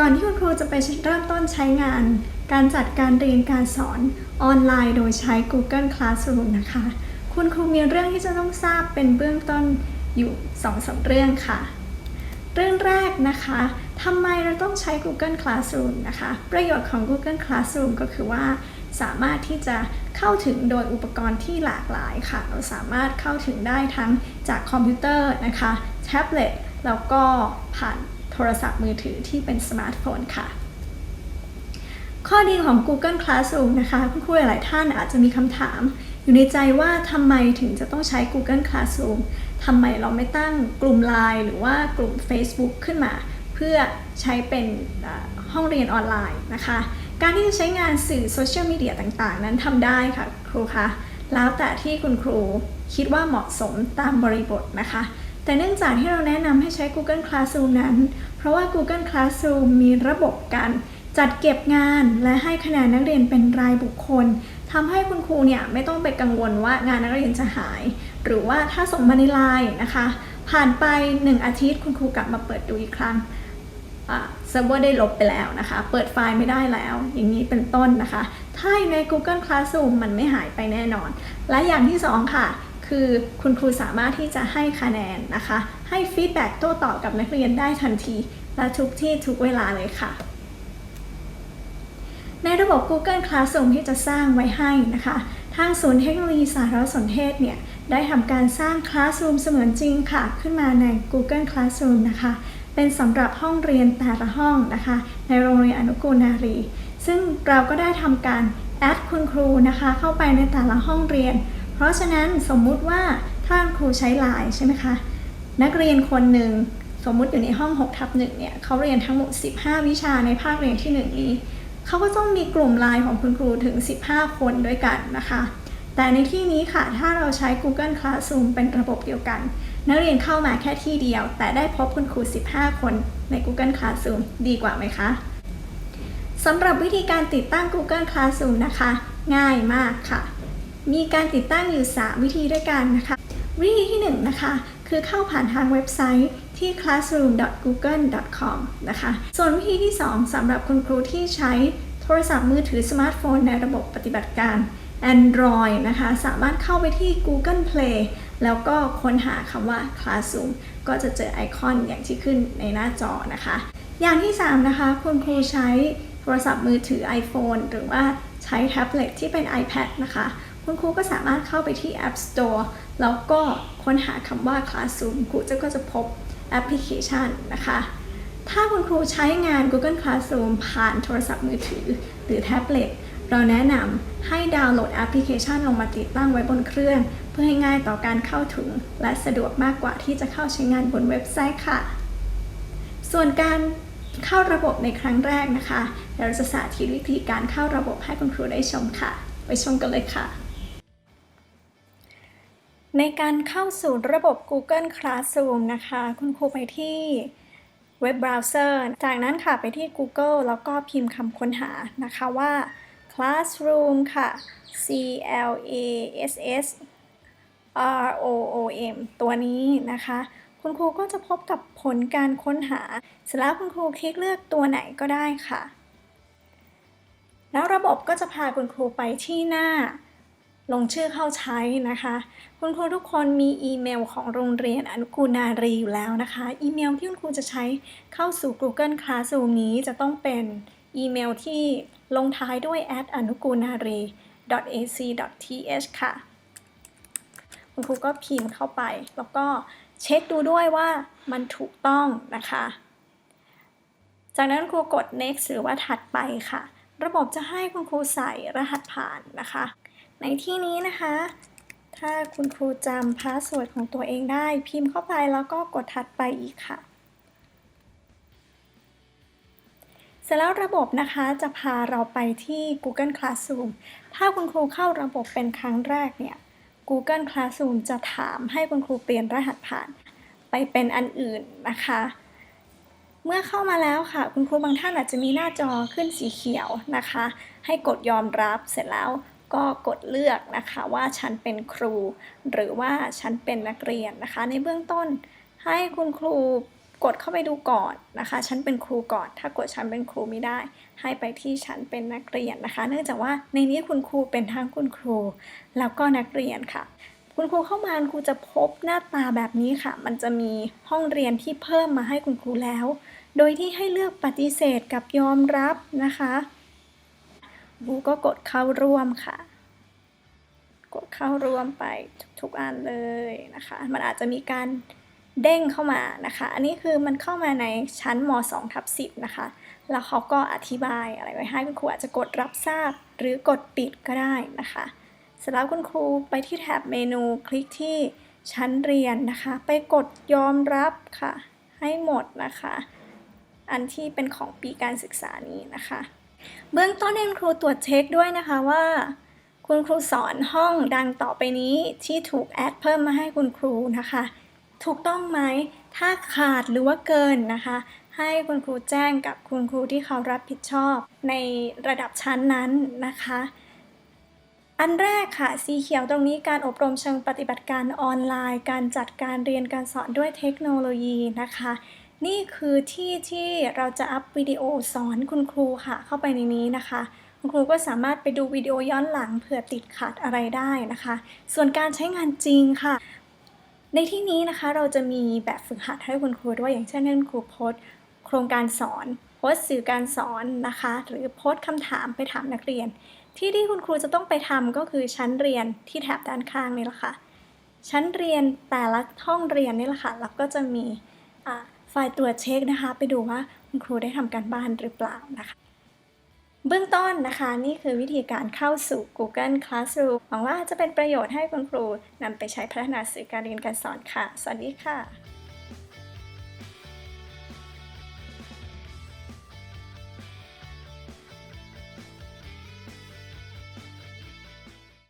ก่อนที่คุณครูจะไปเริ่มต้นใช้งาน การจัดการเรียนการสอนออนไลน์โดยใช้ Google Classroom นะคะ คุณครูมีเรื่องที่จะต้องทราบเป็นเบื้องต้นอยู่2อสาเรื่องค่ะ เรื่องแรกนะคะทำไมเราต้องใช้ Google Classroom นะคะ ประโยชน์ของ Google Classroom ก็คือว่า สามารถที่จะเข้าถึงโดยอุปกรณ์ที่หลากหลายค่ะ เราสามารถเข้าถึงได้ทั้งจากคอมพิวเตอร์นะคะ แท็บเล็ต แล้วก็ผ่าน โทรศัพท์มือถือที่เป็นสมาร์ทโฟนค่ะ ข้อดีของ Google Classroom นะคะคุณครูหลายท่านอาจจะมีคำถาม อยู่ในใจว่าทำไมถึงจะต้องใช้ Google Classroom ทำไมเราไม่ตั้งกลุ่ม Line หรือว่ากลุ่ม Facebook ขึ้นมา เพื่อใช้เป็นห้องเรียนออนไลน์นะคะ การที่จะใช้งานสื่อโซเชียลมีเดียต่างๆ นั้นทำได้ค่ะครูคะแล้วแต่ที่คุณครูคิดว่าเหมาะสมตามบริบทนะคะ แต่เนื่องจากที่เราแนะนำให้ใช้ Google Classroom นั้น เพราะว่า Google Classroom มีระบบการจัดเก็บงานและให้คะแนนนักเรียนเป็นรายบุคคลทำให้คุณครูเนี่ยไม่ต้องไปกังวลว่างานนักเรียนจะหาย หรือว่าถ้าส่งมาในไลน์นะคะ ผ่านไป 1 อาทิตย์คุณครูกลับมาเปิดดูอีกครั้งเซิร์ฟเวอร์ได้ลบไปแล้วนะคะ เปิดไฟล์ไม่ได้แล้ว อย่างนี้เป็นต้นนะคะ ถ้าใน Google Classroom มันไม่หายไปแน่นอน และอย่างที่ 2 ค่ะ คือคุณครูสามารถที่จะให้คะแนนนะคะ ให้ฟีดแบ็กโต้ตอบกับนักเรียนได้ทันที และทุกที่ทุกเวลาเลยค่ะ ในระบบ Google Classroom ที่จะสร้างไว้ให้นะคะ ทางศูนย์เทคโนโลยีสารสนเทศเนี่ย ได้ทำการสร้าง Classroom เสมือนจริงค่ะ ขึ้นมาใน Google Classroom นะคะ เป็นสำหรับห้องเรียนแต่ละห้องนะคะ ในโรงเรียนอนุกูลนารี ซึ่งเราก็ได้ทำการแอดคุณครูนะคะ เข้าไปในแต่ละห้องเรียน เพราะฉะนั้นสมมุติว่าถ้าครูใช้ไลน์ใช่ไหมคะ นักเรียนคนหนึ่งสมมุติอยู่ในห้อง6ทับ1เนี่ยเขาเรียนทั้งหมด 15 วิชาในภาคเรียนที่ 1 นี้ เขาก็ต้องมีกลุ่มไลน์ของคุณครูถึง 15 คนด้วยกันนะคะ แต่ในที่นี้ค่ะ ถ้าเราใช้ Google Classroom เป็นระบบเดียวกัน นักเรียนเข้ามาแค่ที่เดียว แต่ได้พบคุณครู 15 คนใน Google Classroom ดีกว่าไหมคะสำหรับวิธีการติดตั้ง Google Classroom นะคะ ง่ายมากค่ะ มีการติดตั้งอยู่ 3 วิธีด้วยกันนะคะ วิธีที่ 1 นะคะ คือเข้าผ่านทางเว็บไซต์ที่ classroom.google.com นะคะ ส่วนวิธีที่ 2สำหรับคุณครูที่ใช้โทรศัพท์มือถือสมาร์ทโฟนในระบบปฏิบัติการ Android นะคะ สามารถเข้าไปที่ Google Play แล้วก็ค้นหาคำว่า Classroom ก็จะเจอไอคอนอย่างที่ขึ้นในหน้าจอนะคะ อย่างที่ 3 นะคะ คุณครูใช้โทรศัพท์มือถือ iPhone หรือว่าใช้แท็บเล็ตที่เป็น iPad นะคะ คุณครูก็สามารถเข้าไปที่ App Store แล้วก็ค้นหาคำว่า Classroom ครูจะก็จะพบแอปพลิเคชันนะคะ ถ้าคุณครูใช้งาน Google Classroom ผ่านโทรศัพท์มือถือ หรือแท็บเล็ตเราแนะนำให้ดาวน์โหลดแอปพลิเคชันลงมาติดตั้งไว้บนเครื่อง เพื่อให้ง่ายต่อการเข้าถึง และสะดวกมากกว่าที่จะเข้าใช้งานบนเว็บไซต์ค่ะ ส่วนการเข้าระบบในครั้งแรกนะคะ เราจะสาธิตวิธีการเข้าระบบให้คุณครูได้ชมค่ะ ไปชมกันเลยค่ะ ในการเข้าสู่ระบบ Google Classroom นะคะ คุณครูไปที่เว็บเบราว์เซอร์ จากนั้นค่ะไปที่ Google แล้วก็พิมพ์คำค้นหานะคะว่า Classroom ค่ะ C L A S S R O O M ตัวนี้นะคะ คุณครูก็จะพบกับผลการค้นหา เสร็จแล้วคุณครูคลิกเลือกตัวไหนก็ได้ค่ะ แล้วระบบก็จะพาคุณครูไปที่หน้า ลงชื่อเข้าใช้นะคะ คุณครูทุกคนมีอีเมลของโรงเรียนอนุกูลนารีอยู่แล้วนะคะ อีเมลที่คุณครูจะใช้เข้าสู่ Google Classroom นี้จะต้องเป็นอีเมลที่ลงท้ายด้วย at อนุกูลนารี ac.th ค่ะ คุณครูก็พิมพ์เข้าไป แล้วก็เช็คดูด้วยว่ามันถูกต้องนะคะ จากนั้นครูกด next หรือว่าถัดไปค่ะ ระบบจะให้คุณครูใส่รหัสผ่านนะคะ ในที่นี้นะคะ ถ้าคุณครูจำพาสเวิร์ดของตัวเองได้ พิมพ์เข้าไปแล้วก็กดถัดไปอีกค่ะ เสร็จแล้วระบบนะคะจะพาเราไปที่ Google Classroom ถ้าคุณครูเข้าระบบเป็นครั้งแรกเนี่ย Google Classroom จะถามให้คุณครูเปลี่ยนรหัสผ่านไปเป็นอันอื่นนะคะเมื่อเข้ามาแล้วค่ะ คุณครูบางท่านอาจจะมีหน้าจอขึ้นสีเขียวนะคะ ให้กดยอมรับเสร็จแล้ว ก็กดเลือกนะคะว่าฉันเป็นครู หรือว่าฉันเป็นนักเรียนนะคะ ในเบื้องต้นให้คุณครูกดเข้าไปดูก่อนนะคะ ฉันเป็นครูก่อน ถ้ากดฉันเป็นครูไม่ได้ ให้ไปที่ฉันเป็นนักเรียนนะคะ เนื่องจากว่าในนี้คุณครูเป็นทั้งคุณครู แล้วก็นักเรียนค่ะ คุณครูเข้ามาคุณครูจะพบหน้าตาแบบนี้ค่ะ มันจะมีห้องเรียนที่เพิ่มมาให้คุณครูแล้ว โดยที่ให้เลือกปฏิเสธกับยอมรับนะคะ บูก็กดเข้าร่วมค่ะ กดเข้าร่วมไปทุกๆอันเลยนะคะ มันอาจจะมีการเด้งเข้ามานะคะ อันนี้คือมันเข้ามาในชั้นม2ทับ10นะคะ แล้วเขาก็อธิบายอะไรไว้ให้คุณครูอาจจะกดรับทราบหรือกดปิดก็ได้นะคะเสร็จแล้วคุณครูไปที่แท็บเมนูคลิกที่ชั้นเรียนนะคะ ไปกดยอมรับค่ะ ให้หมดนะคะ อันที่เป็นของปีการศึกษานี้นะคะ เบื้องต้นคุณครูตรวจเช็คด้วยนะคะว่า คุณครูสอนห้องดังต่อไปนี้ที่ถูกแอดเพิ่มมาให้คุณครูนะคะ ถูกต้องไหมถ้าขาดหรือว่าเกินนะคะ ให้คุณครูแจ้งกับคุณครูที่เขารับผิดชอบในระดับชั้นนั้นนะคะ อันแรกค่ะสีเขียวตรงนี้การอบรมเชิงปฏิบัติการออนไลน์ การจัดการเรียนการสอนด้วยเทคโนโลยีนะคะ นี่คือที่ที่เราจะอัพวิดีโอสอนคุณครูค่ะ เข้าไปในนี้นะคะ คุณครูก็สามารถไปดูวิดีโอย้อนหลังเผื่อติดขัดอะไรได้นะคะ ส่วนการใช้งานจริงค่ะ ในที่นี้นะคะเราจะมีแบบฝึกหัดให้คุณครูด้วยอย่างเช่นคุณครูโพสโครงการสอนโพสสื่อการสอนนะคะ หรือโพสคำถามไปถามนักเรียน ที่ที่คุณครูจะต้องไปทำก็คือชั้นเรียนที่แถบด้านข้างนี่แหละค่ะชั้นเรียนแต่ละห้องเรียนนี่แหละค่ะแล้วก็จะมีอ่า ไฟล์ตรวจเช็คนะคะ ไปดูว่าคุณครูได้ทำการบ้านหรือเปล่านะคะ เบื้องต้นนะคะนี่คือวิธีการเข้าสู่ Google Classroom หวังว่าจะเป็นประโยชน์ให้คุณครูนำไปใช้พัฒนาสื่อการเรียนการสอนค่ะ สวัสดีค่ะ